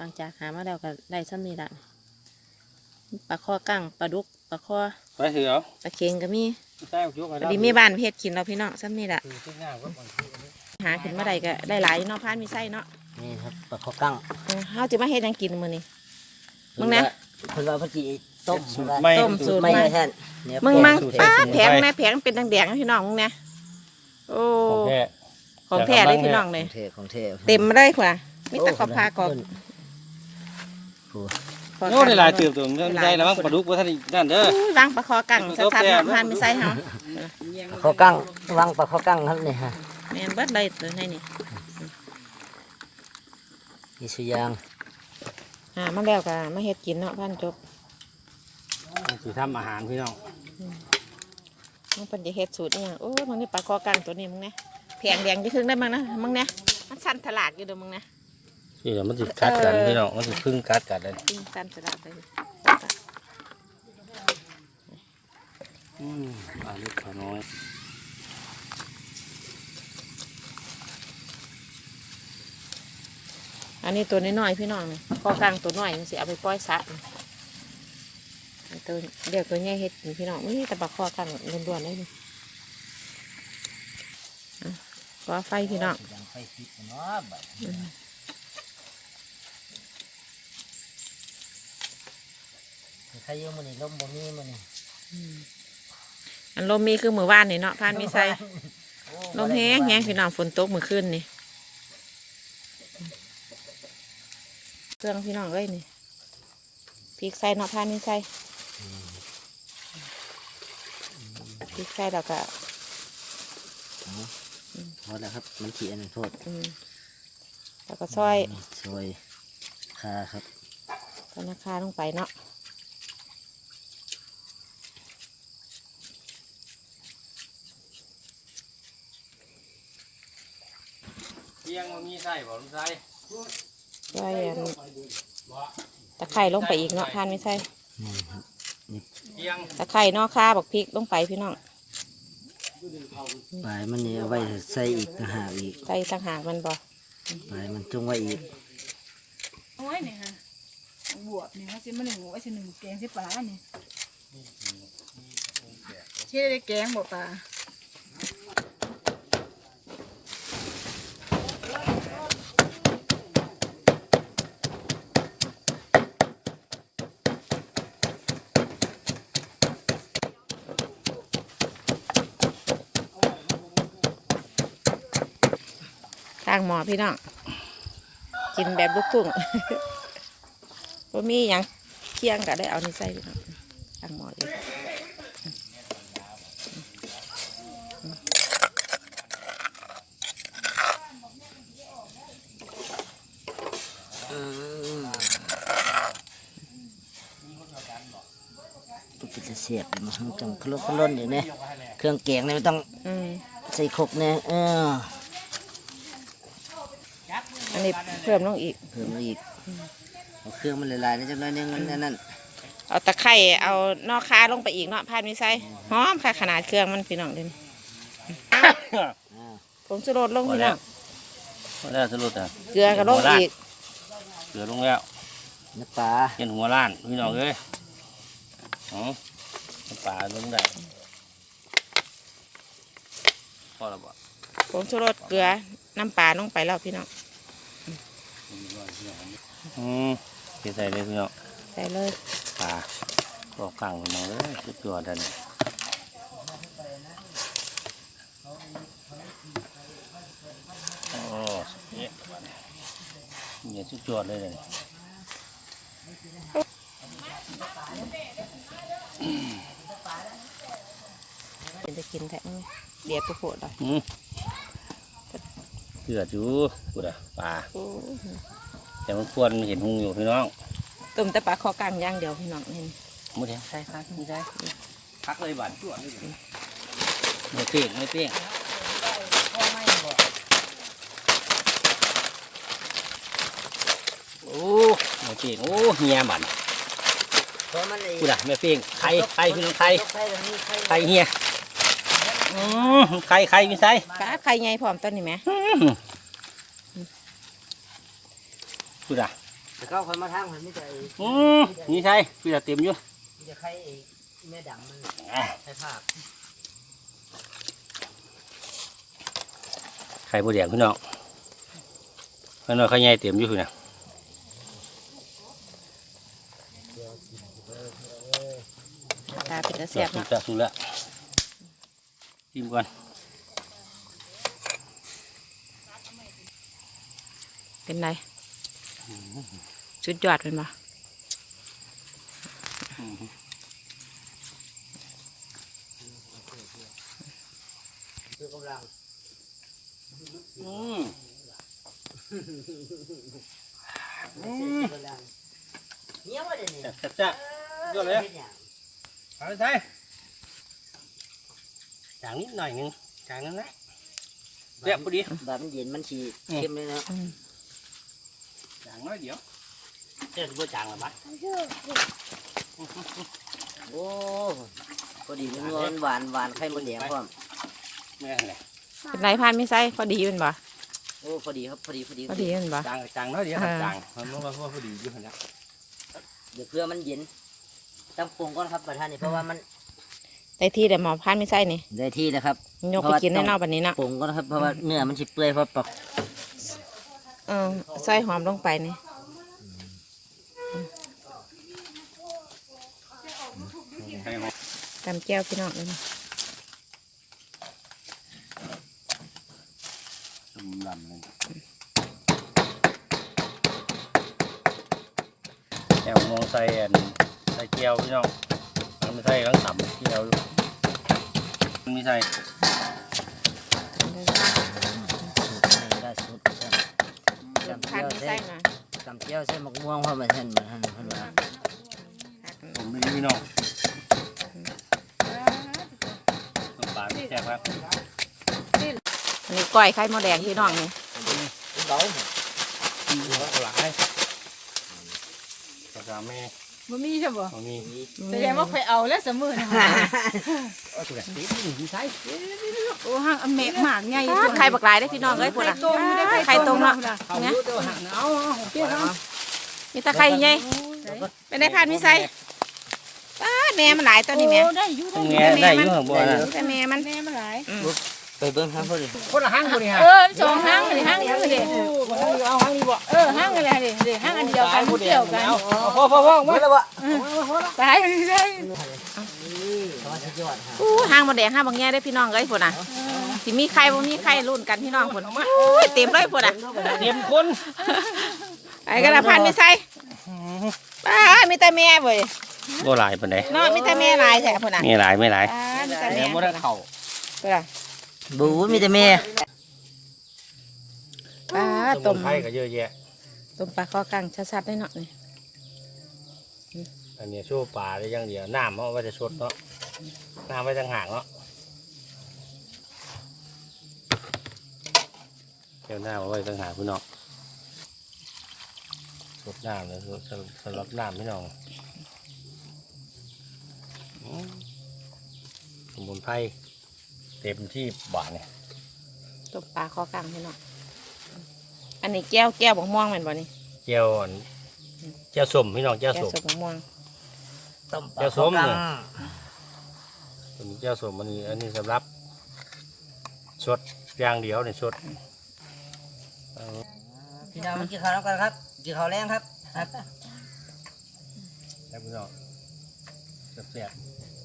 หลังจากหามาแล้วก็ได้ซ้ำนี่ละปลาข้อกั้งปลาดุกปลาข้อไปเถอะปลาเค็งก็มีใช่ยกพอดีมีบ้านเพชรกินเราพี่น้องซ้ำนี่ละคือที่ง่ายก็บางทีหาขึ้นมาได้ก็ได้หลายอยู่เนาะพานมีไส้เนาะนี่ครับปลาข้อกั้งเออเฮาจะมาเฮ็ดหยังกินมื้อนี้มึงนะเพิ่นว่าเพิ่นสิต้มสูตรว่าไม่ต้มสูตรไม่ให้แท่นเนี่ยมึงมั่งสูตรป้าใส่สมุนไพรแผงแม่แผงเป็นแดงๆนะพี่น้องมึงเนี่ยโอ้ของแท้ของแท้เลยพี่น้องเลยของเทของเทเต็มมาเลยกว่ามีแตะขอบพากอก โอ้ขอโอ้ได้หลายเติบตัวได้มันหลายได้แล้วมั้งปลาดุกว่าท่านนั่นเด้ออุ้ยวางปลาคอกั้งชัดๆเนาะพานมีไส้เฮาปลาข้อกั้งวางปลาข้อกั้งครับนี่ฮะแม่นเบิดเลยตัวนี้นี่นี่สุยางหามาแล้วก็มาเฮ็ดกินเนาะพันจบสิทำอาหารพี่น้องมึงเป็นจะเฮ็ดสูตรเนี่ยงโอ้มึงนี่ปลาคอกังตัวนี้มึงเนี่ยแผงแดงจะครึ่งได้มั้งนะมึงเนี่ยมันสั้นถลาดอยู่เด้อมึงเนี่ย นี่เดี๋ยวมันสิกัดกันพี่น้องมันสิพึ่งกัดกันเลยจริงสั้นถลาดเลยอืมปลาลูกขาน้อยอันนี้ตัวน้อยๆพี่น้องนี่คอกังตัวน้อยมันสิเอาไปปล่อยสัตว์อันตัวเดี๋ยวตัวใหญ่เฮ็ดนี่พี่น้องนี่แต่ปลาคอกังล้วนๆเลยนี่อะก่อไฟพี่น้อง สุยางไฟติดเนาะบัดใครอยู่มื้อนี้ลมบ่มีมื้อนี้อันลมมีคือมือว่านนี่เนาะพานมีใส่ลมแห้งแห้งพี่น้องฝนตกเมื่อคืนนี่เครื่องพี่น้องเอ้ยนี่พริกใส่เนาะพานมีใส่พริกใส่แล้วก็พอแล้วครับมันสิอันนั้นโทษอืมแล้วก็ซอยซอยคาครับธนาคารลงไปเนาะ เที่ยงมันมี ไส้บ่ลุงไส้ซอยอันตะไคร่ลงไปอีกเนาะพานมีใส่นี่ครับเที่ยงตะไคร่เนาะข่าบักพริกลงไปพี่น้องปลายมันนี่เอาไว้ใส่อีกต่างหากอีกใส่ต่างหากมันบ่ปลายมันจงไว้อีกโอ้ยเนี่ยฮะบวบเนี่ยเขาสิมาหนึ่งไว้สิหนึ่งแกงสิปลาเนี่ยเชื่อได้แกงบ่ปลาางหมอพี่น้องกินแบบลูกทุ่งบ่มีหยังเคียงก็ได้เอานี่ใส่พี่น้องข้างหมอเลยตุ๊กจะเสียบมันจังคลุกคล้นอยู่เนี่ยเครื่องแกงเนี่ยมันต้องอืมใส่ครกเนี่ยเอออั นนี้เพิ่มลงอีก เพิ่มอีกเอาเครื่องมันละลายๆนะจังน้อยนึงมันนั่นนั่นเอาตะไคร่เอานอกค้าลงไปอีกเนาะพานมีใส่หอมค่ะขนาดเครื่องมันพี่น้องเด่นอ่าผมสุรสลงพี่น้องพอแล้วสรุปอะเกลือก็ลงอีกเกลือลงแล้วน้ำปลาเห็นหัวล้านพี่น้องเอ้ยอ๋อน้ำปลาลงได้พอแล้วบ่ผมสุรสเกลือน้ำปลาลงไปแล้วพี่น้อง อืมเทใส่เลยพี่น้องใส่เลยปลาก็กลางพี่น้องเลยสุดยอดเลยโอ้เนี่ยเนี่ยสุดยอดเลยเลยเป็นจะกินแท้มั้ยเดี๋ยวไปโผล่ดอกอืม เกือดอยู่กูดอะปลาโอ้ยแต่มันควรเห็นหุงอยู่พี่น้องต้มแต่ปลาคอกลางอย่างเดียวพี่น้องเห็นมือแดงใส่พักนี่ได้พักเลยบันจวดไม่เปรี้ยงไม่เปรี้ยงโอ้ไม่เปรี้ยงโอ้เฮียบันเพราะมันไอ้กูดอะไม่เปรี้ยงไข่ไข่พี่น้องไข่ไข่แบบนี้ไข่ไข่เฮียอืมไข่ไข่ไม่ใส่ปลาไข่ใหญ่พร้อมต้นนี่ไหม กูดอะแต่ก็คนมาทางมันไม่ใช่อืมนี่ใช่พี่จะเต็มอยู่ไม่ใช่ใครไอ้แม่ดำมันใช่ภาพไข่บัวแดงพี่น้องพี่น้องเขาใหญ่เต็มอยู่พี่นะตาเป็นตาเสีเสียยบบสุดเนาะละสุดละจิ้มก่อน เป็นไรสุดยอดเป็นปะคือกำลังอืมเนี้ยว่าเดี๋ยวนี้จับจ้ะยอดเลยเอาไปใส่จางนิดหน่อยนึงจางนั้นนะเรียบพอดีแบบมันเย็นมันฉีเข้มเลยนะางน้อยเดียวเจ้าจะบ่จางหรอบ้าโอ้พอดีมันนวลหวานหวานไข่มดแดงพร้อมไม่อะไรเป็นไรพานไม่ใส่พอดีเป็นปะโอ้พอดีครับพอดีพอดีพอดีเป็นปะจางจางน้อยเดียวครับอ่าจางมันว่าว่าพอดีอยู่ขนาดเดี๋ยวเพื่อมันเย็นต้องปรุงก่อนครับประธานนี่เพราะว่ามันได้ที่เดี๋ยวหมอพานไม่ใส่นี่ได้ที่แล้วครับยกไปกินได้นอกบันนี้เนาะปรุงก่อนครับเพราะว่าเนื้อมันสิเปื่อยเพราะปอก เออใส่หอมลงไปนี่ตำแก้วพี่น้องเลยลำเลยแอวมองใส่แอนใส่เกี๊ยวพี่น้องมันไม่ใส่ข้งต่ำเกี๊ยวมันไม่ใส่ ได้สุด พานไม่ใส่นะตำเจียวใส่หมกม่วงเพราะมันเห็นมันมันมันว่าผมไม่รู้พี่น้องต้มปลาแซ่บครับอันนี้ก้อยไข่มดแดงพี่น้องนี่เบาหลายกระดาแม่บ่มีใช่บ่ตรงนี้แสดงว่าไปเอาแล้วเสมอนะ เออตัวแบบนี้ไม่ใช่โอ้ห้างอเมกหมากใหญ่อ่าไข่บักหลายได้อพี่น้องเอ้ยพุ่นไข่อะ ตรงอยู่ได้ไข่ตรงเนาะเอาเนี่ยดูตัวหันเอาเอาเปรี้ยวเอามีแตะไคร้ไงเป็นได้พานไม่ใส่ป้าแม่มันหลายตัวนี่แม่โอ้ได้อยู่ได้แง่ได้อยู่ข้างบนนะแต่แม่มัน แม่มาหลายไปเบิ้งครับพอดีคนละห้างคนนี้ฮะเออสองห้างเลยห้างเดียวเลยเอาห้างนี้บ่เออห้างอะไรเลยเดี๋ยวห้างอันเดียวกันเกี่ยวกันพอพอพอเมื่อแล้ววะตายเลยได้ข อสุดยอดฮะอู้ห้างมดแดงห้างบางแง่ได้อพี่น้องเอ้ยพุ่นอะสิมีไข่บ่มีไข่รุ่นกันพี่น้องพุ่นอุ้ยเต็มเลยพุ่นอะเตรียมคนไอ้กระพานไม่ใส่ป้ามีแต่แม่เว้ยบ่หลายปานใดเนาะมีแต่แม่หลายแท้พุ่นอะมีหลายไม่หลายป้ามีแต่แล้แม่วบ่ได้เข้าพุ่นอะบูมีแต่แม่ป้าต้ต้มมไผ่ก็เยอะแยะต้มปลาข้อกังชัดๆได้เนาะนี่ อันนี้ชูปลาได้อย่างเดียวน้ำเพราะว่าจะสดเนาะน้ำไว้ต่างหากเนาะเดี๋ยวน้ำเอาไว้ต่างหากพี่น้องสดน้ำเลยสดสำหรับน้ำพี่น้องอืมสมุนไพรเต็มที่บ้านเนี่ยต้มปลาข้อกังพี่น้องอันนี้แก้วแก้วบกม่วงแม่นบ่นี่เจียวอันเจียวส้มพี่น้องเจียวแก้วส้มสดบกม่วง ต้มเจ้าส้มเนี่ยอันนี้เจียวส้มอันนี้อันนี้สำหรับสดอย่างเดียวเนี่ยสดพี่น้องมากินข้าวน้ำกันครับกินข้าวแรงครับครับแล้วพี่น้องแซ่บ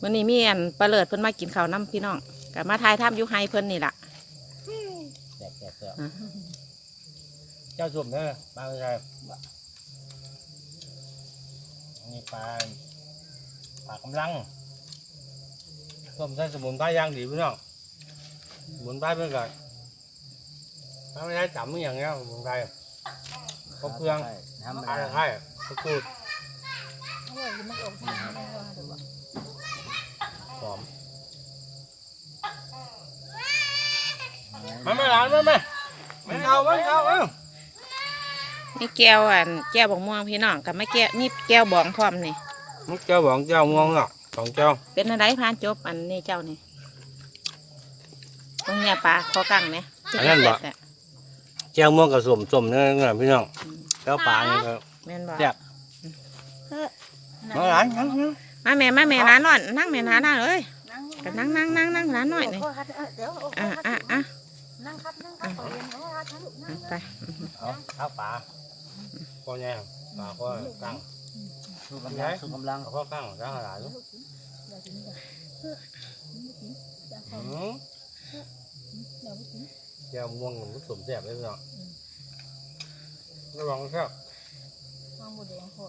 มื้อนี้มีอันปลาเลิดเพิ่นมากินข้าวน้ำพี่น้องก็มาทายถ้ำอยู่ไฮเพิ่นนี่ล่ะๆแซ่บแซ่บแซ่บเจ้าส้มเด้อปลาไม่ใช่อันนี้ปลา ปลากำลังส้มใส่สมุนไพรย่างดีพี่น้องสมุนไพรเพื่อนกันถ้าไม่ได้จำไม่อย่างเงี้ยสมุนไพรครบเครื่องทำอะไรไทยตะกรูดหอมมาไม่หลานมาไม่ไม่เอาไม่เอาเอ้ามีแก้วอันแก้วบอกม่วงพี่น้องกับไม่แก้วมีแก้วบองพร้อมนี่ เจ้าบอกเจ้าง่วงหรอกของเจ้า เป็นอะไรพานจบอันนี้เจ้านี่ตรงเนี้ยปลาข้อกังเนี่ยเจ้าม่วงกับสมสมเนี่ยนะพี่น้องเจ้าปลาเนี่ยก็แม่นบ่แซ่บมาหลานนั่งนั่งมาแม่มาแม่ร้านนอนนั่งแม่ร้านนอนเอ้ยนั่งก็นั่งนั่งนั่งนั่งร้านหน่อยนี่เดี๋ยวอะอะอะนั่งครับนั่งครับเอาเองเอาครับลูกนั่งไปเอาข้าวปลาพ่อแย่ปลาก็ตั้ง สู้กำลังสู้กำลังเอาพ่อตั้งตั้งหลานลูกอืมแก้วม่วงมันสมแซ่บเลยเนาะระวังครับน้องบัวแดงพอ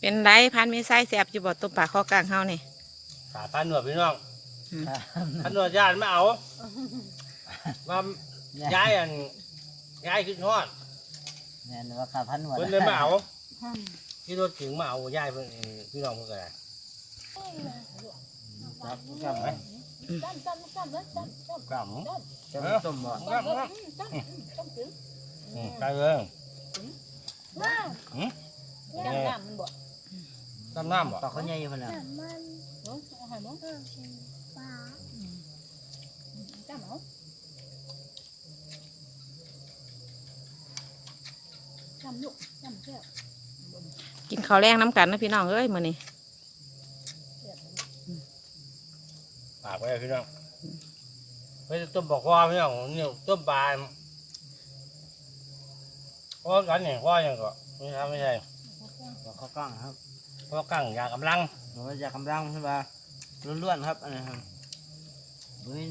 เป็นไรพันมีไส้แสบอยู่บ่ต้มปลาข้อกลางเฮานี่สาพันหนวด พี่น้องครับพันหนวดญาติไม่เอามาย้ายอันย้ายขึ้นทอดแม่นว่าขาพันหนวดเพิ่นเลยไม่เอาที่รถถึงมาเอาย้ายเพิ่นเองพี่น้องเพิ่นก็ได้ครับครับไหมจ้ำจ้ำจ้ำเลยจ้ำจ้ำกล้ามจะมีต้มบ่กล้ามจ้ำจ้ำจ้ำถึงอืมได้เลยว้าวจ้ำจ้ำมันบ่น้ำน้ำบ่ปลาเขาใหญ่อยู่พุ่นน่ะ มันโอ้เอาให้บ่ปลาจ้ำเอาจ้ำลูกจ้ำแก้วกินข้าวแรงน้ำกันนะพี่น้องเอ้ยมื้อนี้ปากไว้พี่น้องไม่ใช่ต้มบอกว่าพี่น้องนี่ต้มปลาเพราะกันเนี่ยว่าอย่างก็ไม่ใช่ไม่ใช่ปลาเขากล้างครับเพราะกั้งยากำลังหนูอยากกำลังใช่ป่ะ ล้วนๆครับอันนี้ครับบุ้ย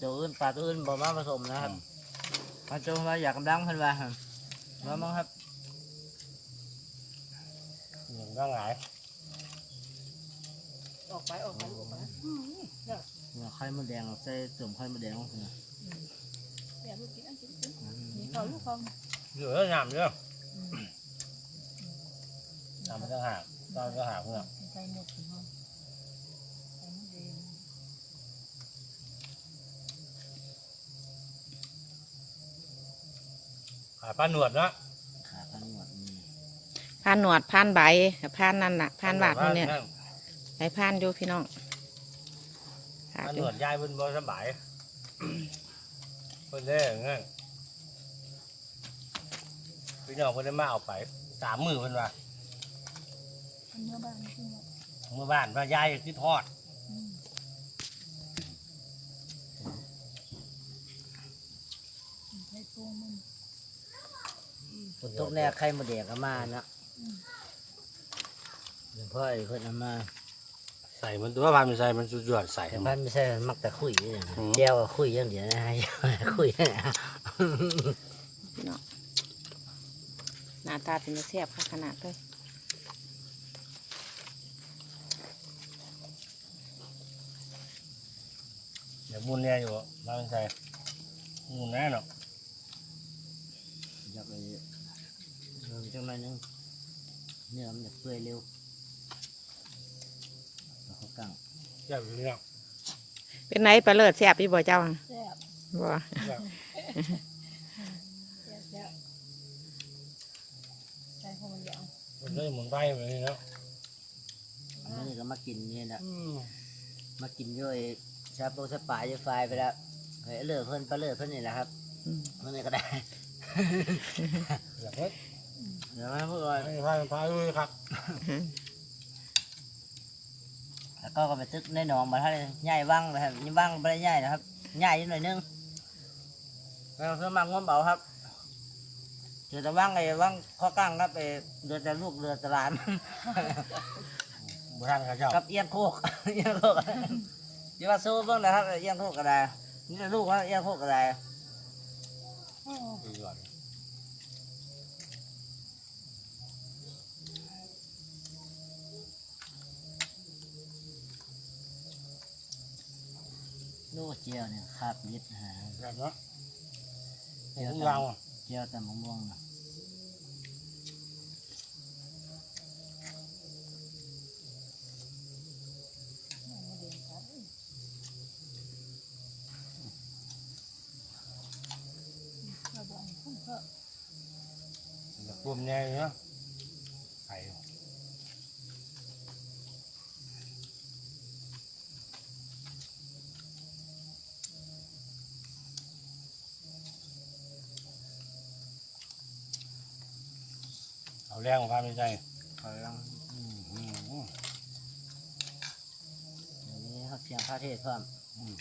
ตัวอื่นปลาตัวอื่นบ่มาผสมนะครับมาจงว่าอยากกำลังเพิ่นว่าครับว่ามั้งครับอย่างร่างหงายออกไปออกไปออกไปเนี่ยไข่มดแดงใส่สมไข่มดแดงของคุณน่ะเดี๋ยวลูกกินอันกินกินนี่เขาลูกเขาเหลือหนามเยอะหนามมันจะหักตอนจะหักเพื่อนใส่หมดของเขาใส่หมดเอง ขาปลาหนวดเนาะขาพันหนวดนี่พานหนวดพานใบพานนั่นน่ะพานบาดนี่เนี่ยไปพานอยู่พี่น้องปขาดลาอหนยู่วดยายเพิ่นบ่สบายเพิ่นได้เงี้ยพี่น้องเพิ่นได้มาเอาไปสามมือเพิ่นว่าอันเนื้อบ้านจริงเมื่อบ้านว่ายายคือทอดใส่ตัวมัน ฝ นตกแน่ไข่มดแดงก็มาเนาะเดี๋ยวพ่อไอ้เพิ่นเอามาใส่มันตัวพันไม่ใส่มันสุดยอดใส่แต่มัพันไม่ใช่มักแต่คุยอย่างเดียวนะอืมแก้วก็คุยอย่างเดียวนะฮะคุยอย่างเดียวพี่น้องหน้าตาเป็นแซ่บค่ะขนาดเลยเดี๋ยวมุนเนี่ยอยู่มาเป็นใส่มุนแน่เนาะอยากไปเริ่ม จังหน่อยนึงเนื้อมันจะเปื่อยเร็วแล้วเขากังเจ้าอยู่เนี่ยเป็นไหนปลาเลิศแซ่บพี่บ่เจ้าน่ะแซ่บบ่เจ้าแซ่บแซ่บใส่ของมันยาวมันเลยหมุนไปแบบนี้เนาะอันนี้ก็มากินนี่นะอืมมากินด้วยชาโปสปายด้วยไฟไปแล้วเฮ้ยเลือเพิ่นปลาเลือเพิ่นนี่แหละครับอืม เพิ่นนี่ก็ได้อยาก เฮ็ดเดี๋ยวมาพูดก่อนให้พาพาด้วยครับแล้วก็ก็ไปตึกในหนองมาท่านใหญ่ว่างนะครับนี่ว่างไม่ได้ใหญ่นะครับใหญ่นิดหน่อยนึงแล้วเพื่อมางมเบาครับเดี๋ยวจะว่างไอ้ว่างข้อกลางครับไอ้เรือแต่ลูกเรือแตหลานบุทันกับเจ้ากับเอียงโคกเอียงโคกอย่ามาสู้เบิ่งนะครับเอียงโคกก็ได้นี่ลูกว่าเอียงโคกก็ได้ ดีก่อนลูกเจียวเนี่ยคาบนิดนะฮะแบบเนาะเดี๋ยวเราอะเจียวแต่มะม่วงนะเราบอกให้เพิ่มแบบรวมแน่เนาะไข่ แรงของพาไม่ใช่เขาลังอืมอืมอืมเดี๋ยวนี้เขาเสียงพระเทศพร้อมอืม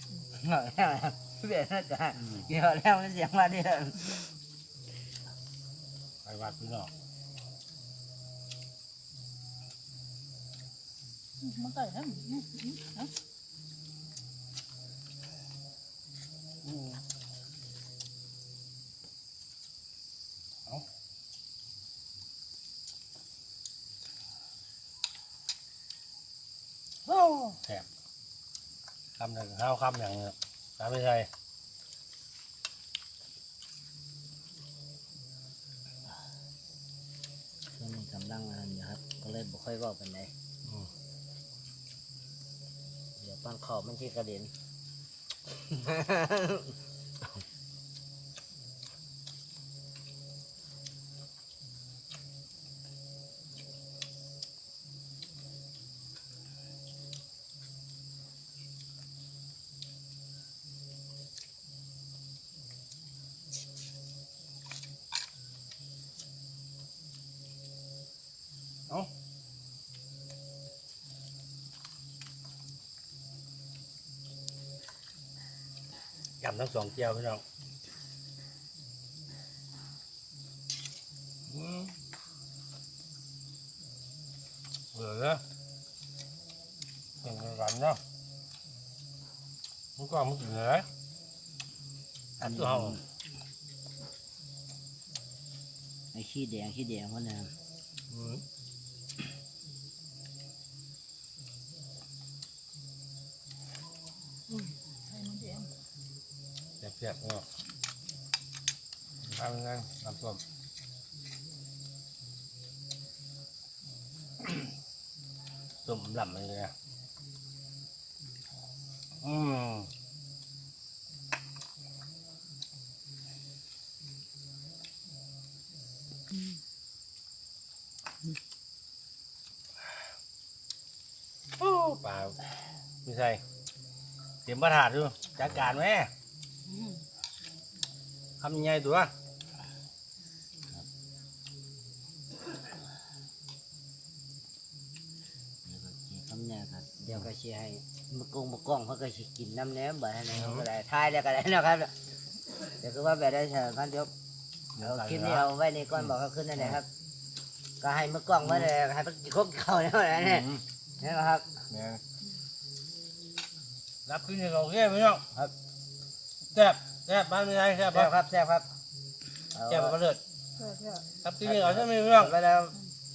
เอาแล้วเบียดนะจ๊ะเกี่ยวแล้วมันเสียงมาเดียวไปวัดพี่น้องมันก็ได้อืมอืมเอา อืมเอาโอ้ แสบคำหนึ่งข้าวคำอย่างเนี่ยพาไม่ใช่ช่วงนี้กำลังอันนี้ครับ ก็เลยบ่ค่อยเว่าเป็นไรอืมเดี๋ยวตอนขอบมันที่กระเด็น ยำทั้งสองเจียวพี่น้องอืมเบื่อแล้วเป็นร้านเนาะมันก็มันกินเลยอันนี้ตัวเอาไอ้ขี้แดงขี้แดงพวกนั้นอืม ให้มันแดง เสียบๆเนาะทำยังไงน้ำส้มส้มหล่ำเลยนะอืมโอ้เปล่าไม่ใช่เตรียมประถาดดูจัดการไหมอืม ทำยังไงตัวเดี๋ยวก็สิคำเนี่ยครับเดี๋ยวก็สิให้มะกงมะกล้องเขาก็สิกินน้ำแหนมบ่ให้นะเขาก็ได้ทายแล้วก็ได้นะครับเดี๋ยวก็ว่าแบบได้เถอะครับเดี๋ยวคลิปนี้เอาไว้ในก้อนบอกเขาขึ้นนั่นแหละครับ ก็ให้มะกล้องไว้เลยให้มันครบเขาแล้วนะเนี่ยนี่นครับรับขึ้นในเราแค่ไหมเนาะครับแซ่บ แซ่บบ้านไม่ใช่แซ่บแซ่บ้าบครับแซ่บครับเอาแซ่บมาเลิศเพื่อเพื่อรับขึ้นในเราใช่ไหมพี่น้องไปแล้ว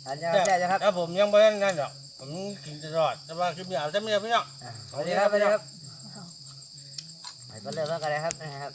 อันนี้แซ่บนะครับแล้วผมยังไม่ได้นั่นหรอกผมกินตลอดแต่ว่าคลิปนี้เอาใช่ไหมพี่น้องสวัสดีครับสวัสดีครับไปก็เริ่มแล้วกันเลยครับนะครับ